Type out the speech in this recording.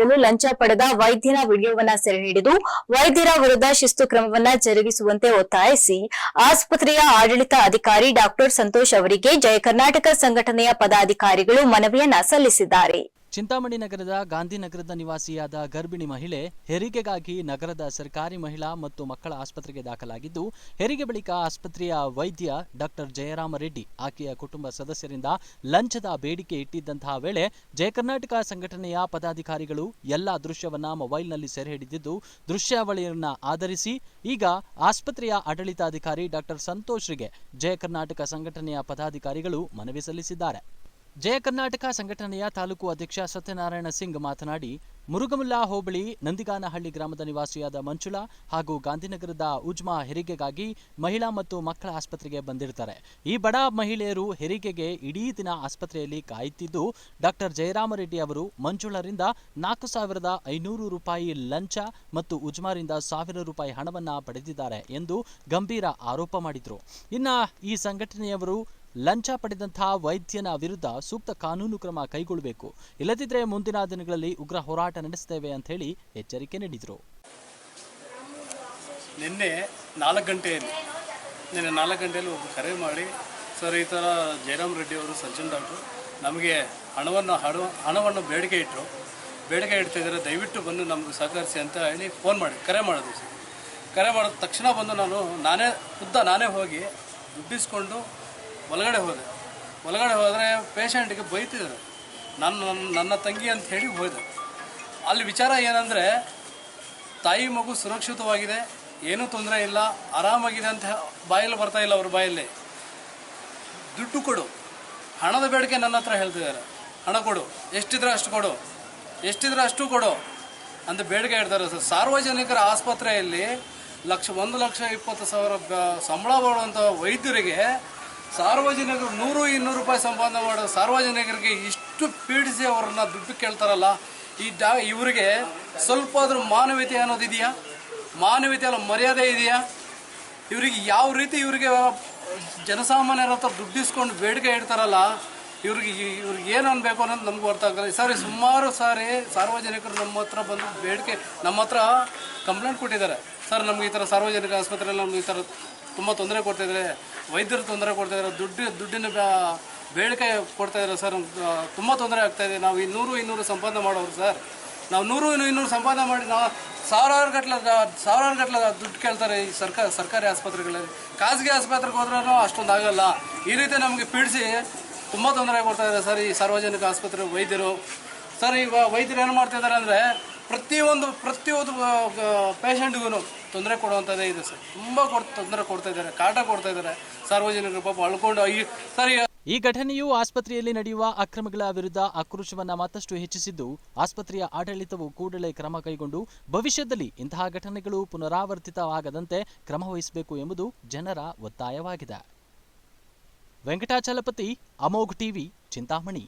ನೀಡಲು ಲಂಚ ಪಡೆದ ವೈದ್ಯನ ವಿಡಿಯೋವನ್ನ ಸೆರೆ ಹಿಡಿದು ವೈದ್ಯರ ವಿರುದ್ಧ ಶಿಸ್ತು ಕ್ರಮವನ್ನ ಜರುಗಿಸುವಂತೆ ಒತ್ತಾಯಿಸಿ ಆಸ್ಪತ್ರೆಯ ಆಡಳಿತ ಅಧಿಕಾರಿ ಡಾಕ್ಟರ್ ಸಂತೋಷ್ ಅವರಿಗೆ ಜಯ ಕರ್ನಾಟಕ ಸಂಘಟನೆಯ ಪದಾಧಿಕಾರಿಗಳು ಮನವಿಯನ್ನ ಸಲ್ಲಿಸಿದ್ದಾರೆ. ಚಿಂತಾಮಣಿ ನಗರದ ಗಾಂಧಿನಗರದ ನಿವಾಸಿಯಾದ ಗರ್ಭಿಣಿ ಮಹಿಳೆ ಹೆರಿಗೆಗಾಗಿ ನಗರದ ಸರ್ಕಾರಿ ಮಹಿಳಾ ಮತ್ತು ಮಕ್ಕಳ ಆಸ್ಪತ್ರೆಗೆ ದಾಖಲಾಗಿದ್ದು, ಹೆರಿಗೆ ಬಳಿಕ ಆಸ್ಪತ್ರೆಯ ವೈದ್ಯ ಡಾಕ್ಟರ್ ಜಯರಾಮ ರೆಡ್ಡಿ, ಆಕೆಯ ಕುಟುಂಬ ಸದಸ್ಯರಿಂದ ಲಂಚದ ಬೇಡಿಕೆ ಇಟ್ಟಿದ್ದಂತಹ ವೇಳೆ ಜಯಕರ್ನಾಟಕ ಸಂಘಟನೆಯ ಪದಾಧಿಕಾರಿಗಳು ಎಲ್ಲ ದೃಶ್ಯವನ್ನ ಮೊಬೈಲ್ನಲ್ಲಿ ಸೆರೆ ಹಿಡಿದಿದ್ದು, ದೃಶ್ಯಾವಳಿಯನ್ನ ಆಧರಿಸಿ ಈಗ ಆಸ್ಪತ್ರೆಯ ಆಡಳಿತಾಧಿಕಾರಿ ಡಾಕ್ಟರ್ ಸಂತೋಷ್ರಿಗೆ ಜಯ ಕರ್ನಾಟಕ ಸಂಘಟನೆಯ ಪದಾಧಿಕಾರಿಗಳು ಮನವಿ ಸಲ್ಲಿಸಿದ್ದಾರೆ. ಜಯ ಕರ್ನಾಟಕ ಸಂಘಟನೆಯ ತಾಲೂಕು ಅಧ್ಯಕ್ಷ ಸತ್ಯನಾರಾಯಣ ಸಿಂಗ್ ಮಾತನಾಡಿ, ಮುರುಗಮುಲ್ಲಾ ಹೋಬಳಿ ನಂದಿಗಾನಹಳ್ಳಿ ಗ್ರಾಮದ ನಿವಾಸಿಯಾದ ಮಂಜುಳಾ ಹಾಗೂ ಗಾಂಧಿನಗರದ ಉಜ್ಮಾ ಹೆರಿಗೆಗಾಗಿ ಮಹಿಳಾ ಮತ್ತು ಮಕ್ಕಳ ಆಸ್ಪತ್ರೆಗೆ ಬಂದಿರ್ತಾರೆ. ಈ ಬಡ ಮಹಿಳೆಯರು ಹೆರಿಗೆಗೆ ಇಡೀ ದಿನ ಆಸ್ಪತ್ರೆಯಲ್ಲಿ ಕಾಯುತ್ತಿದ್ದು, ಡಾಕ್ಟರ್ ಜಯರಾಮರೆಡ್ಡಿ ಅವರು ಮಂಜುಳರಿಂದ ನಾಲ್ಕು ಸಾವಿರದ ಐನೂರು ರೂಪಾಯಿ ಲಂಚ ಮತ್ತು ಉಜ್ಮಾರಿಂದ ಸಾವಿರ ರೂಪಾಯಿ ಹಣವನ್ನ ಪಡೆದಿದ್ದಾರೆ ಎಂದು ಗಂಭೀರ ಆರೋಪ ಮಾಡಿದರು. ಇನ್ನ ಈ ಸಂಘಟನೆಯವರು ಲಂಚ ಪಡೆದಂತಹ ವೈದ್ಯನ ವಿರುದ್ಧ ಸೂಕ್ತ ಕಾನೂನು ಕ್ರಮ ಕೈಗೊಳ್ಳಬೇಕು. ಇಲ್ಲದಿದ್ದರೆ ಮುಂದಿನ ದಿನಗಳಲ್ಲಿ ಉಗ್ರ ಹೋರಾಟ ನಡೆಸುತ್ತೇವೆ ಅಂತ ಹೇಳಿ ಎಚ್ಚರಿಕೆ ನೀಡಿದರು. ನಿನ್ನೆ ನಾಲ್ಕು ಗಂಟೆಯಲ್ಲಿ, ನಿನ್ನೆ ನಾಲ್ಕು ಗಂಟೆಯಲ್ಲಿ ಒಬ್ಬರು ಕರೆ ಮಾಡಿ, ಸರ್, ಈ ಥರ ಜಯರಾಮ್ ರೆಡ್ಡಿ ಅವರು ಸಜ್ಜನ್ ಡಾಕ್ಟ್ರು, ನಮಗೆ ಹಣವನ್ನು ಹಣ, ಹಣವನ್ನು ಬೇಡಿಕೆ ಇಟ್ಟರು. ಬೇಡಿಕೆ ಇಡ್ತಿದ್ದಾರೆ, ದಯವಿಟ್ಟು ಬಂದು ನಮಗೆ ಸಹಕರಿಸಿ ಅಂತ ಹೇಳಿ ಫೋನ್ ಮಾಡಿ, ಕರೆ ಮಾಡೋದು ಸರ್. ಕರೆ ಮಾಡಿದ ತಕ್ಷಣ ಬಂದು ನಾನು, ನಾನೇ ಉದ್ದ ನಾನೇ ಹೋಗಿ ದುಡ್ಡಿಸ್ಕೊಂಡು ಒಳಗಡೆ ಹೋದೆ. ಒಳಗಡೆ ಹೋದರೆ ಪೇಷಂಟಿಗೆ ಬೈತಿದ್ರು. ನನ್ನ, ನನ್ನ- ತಂಗಿ ಅಂತ ಹೇಳಿ ಹೋದೆ. ಅಲ್ಲಿ ವಿಚಾರ ಏನಂದರೆ, ತಾಯಿ ಮಗು ಸುರಕ್ಷಿತವಾಗಿದೆ, ಏನೂ ತೊಂದರೆ ಇಲ್ಲ, ಆರಾಮಾಗಿದೆ ಅಂತ ಬಾಯಲ್ಲಿ ಬರ್ತಾ ಇಲ್ಲ ಅವ್ರ ಬಾಯಲ್ಲಿ. ದುಡ್ಡು ಕೊಡು. ಹಣದ ಬೇಡಿಕೆ ನನ್ನ ಹತ್ರ ಹೇಳ್ತಿದ್ದಾರೆ. ಹಣ ಕೊಡು. ಎಷ್ಟಿದ್ರೆ ಅಷ್ಟು ಕೊಡು. ಎಷ್ಟಿದ್ರೆ ಅಷ್ಟು ಕೊಡು ಅಂತ ಬೇಡಿಕೆ ಇಡ್ತಾರೆ ಸರ್. ಸಾರ್ವಜನಿಕರ ಆಸ್ಪತ್ರೆಯಲ್ಲಿ ಲಕ್ಷ, ಒಂದು ಲಕ್ಷ ಇಪ್ಪತ್ತು ಸಾವಿರ ಸಂಬಳ ಬರುವಂಥ ವೈದ್ಯರಿಗೆ ಸಾರ್ವಜನಿಕರು ನೂರು ಇನ್ನೂರು ರೂಪಾಯಿ ಸಂಪಾದನೆ ಮಾಡೋ ಸಾರ್ವಜನಿಕರಿಗೆ ಇಷ್ಟು ಪೀಡಿಸಿ ಅವ್ರನ್ನ ದುಡ್ಡು ಕೇಳ್ತಾರಲ್ಲ, ಈ ಡಾ, ಇವರಿಗೆ ಸ್ವಲ್ಪ ಆದರೂ ಮಾನವೀಯತೆ ಅನ್ನೋದಿದೆಯಾ ಮಾನವೀಯತೆ ಅಲ್ಲ, ಮರ್ಯಾದೆ ಇದೆಯಾ? ಇವರಿಗೆ ಯಾವ ರೀತಿ ಇವರಿಗೆ ಜನಸಾಮಾನ್ಯರ ಹತ್ರ ದುಡ್ಡಿಸ್ಕೊಂಡು ಬೇಡಿಕೆ ಇಡ್ತಾರಲ್ಲ, ಇವ್ರಿಗೆ ಇವ್ರಿಗೆ ಏನು ಅನ್ಬೇಕು ಅನ್ನೋದು ನಮ್ಗೆ ಅರ್ಥ ಆಗಲ್ಲ. ಸರಿ ಸುಮಾರು ಸಾರಿ ಸಾರ್ವಜನಿಕರು ನಮ್ಮ ಹತ್ರ ಬಂದು ಬೇಡಿಕೆ, ನಮ್ಮ ಹತ್ರ ಕಂಪ್ಲೇಂಟ್ ಕೊಟ್ಟಿದ್ದಾರೆ. ಸರ್, ನಮ್ಗೆ ಈ ಥರ ಸಾರ್ವಜನಿಕ ಆಸ್ಪತ್ರೆಯಲ್ಲಿ ನಮ್ಗೆ ಈ ಥರ ತುಂಬ ತೊಂದರೆ ಕೊಡ್ತಾಯಿದ್ದಾರೆ ವೈದ್ಯರು ತೊಂದರೆ ಕೊಡ್ತಾಯಿದ್ದಾರೆ ದುಡ್ಡು, ದುಡ್ಡಿನ ಬೇಡಿಕೆ ಕೊಡ್ತಾಯಿದ್ದಾರೆ ಸರ್. ತುಂಬ ತೊಂದರೆ ಆಗ್ತಾಯಿದೆ ನಾವು ಇನ್ನೂರು ಇನ್ನೂರು ಸಂಪಾದನೆ ಮಾಡೋರು ಸರ್. ನಾವು ನೂರು ಇನ್ನೂರು ಸಂಪಾದನೆ ಮಾಡಿ, ನಾವು ಸಾವಿರಾರು ಗಟ್ಟಲೆ ಸಾವಿರಾರು ಗಟ್ಟಲೆ ದುಡ್ಡು ಕೇಳ್ತಾರೆ ಈ ಸರ್ಕಾರ ಸರ್ಕಾರಿ ಆಸ್ಪತ್ರೆಗಳಲ್ಲಿ. ಖಾಸಗಿ ಆಸ್ಪತ್ರೆಗೆ ಹೋದ್ರೂ ಅಷ್ಟೊಂದು ಆಗಲ್ಲ. ಈ ರೀತಿ ನಮಗೆ ಪೀಡಿಸಿ ತುಂಬ ತೊಂದರೆ ಕೊಡ್ತಾ ಇದ್ದಾರೆ ಸರ್ ಈ ಸಾರ್ವಜನಿಕ ಆಸ್ಪತ್ರೆ ವೈದ್ಯರು. ಸರ್ ಈಗ ವೈದ್ಯರು ಏನು ಮಾಡ್ತಿದ್ದಾರೆ ಅಂದರೆ ಪ್ರತಿಯೊಂದು ಪ್ರತಿಯೊಂದು ಪೇಷಂಟ್ಗೂ ತೊಂದರೆ ಕೊಡುವಂಥದ್ದೇ ಇದೆ ಸರ್. ತುಂಬ ಕೊಡ್ ತೊಂದರೆ ಕೊಡ್ತಾ ಇದ್ದಾರೆ ಕಾಟ ಕೊಡ್ತಾ ಇದ್ದಾರೆ. ಸಾರ್ವಜನಿಕರು ಪಾಪ ಅಳ್ಕೊಂಡು ಈ ಸರಿ. ಈ ಘಟನೆಯು ಆಸ್ಪತ್ರೆಯಲ್ಲಿ ನಡೆಯುವ ಅಕ್ರಮಗಳ ವಿರುದ್ಧ ಆಕ್ರೋಶವನ್ನ ಮತ್ತಷ್ಟು ಹೆಚ್ಚಿಸಿದ್ದು ಆಸ್ಪತ್ರೆಯ ಆಡಳಿತವು ಕೂಡಲೇ ಕ್ರಮ ಕೈಗೊಂಡು ಭವಿಷ್ಯದಲ್ಲಿ ಇಂತಹ ಘಟನೆಗಳು ಪುನರಾವರ್ತಿತವಾಗದಂತೆ ಕ್ರಮ ವಹಿಸಬೇಕು ಎಂಬುದು ಜನರ ಒತ್ತಾಯವಾಗಿದೆ. ವೆಂಕಟಾಚಲಪತಿ ಅಮೋಘ್ ಟಿವಿ ಚಿಂತಾಮಣಿ.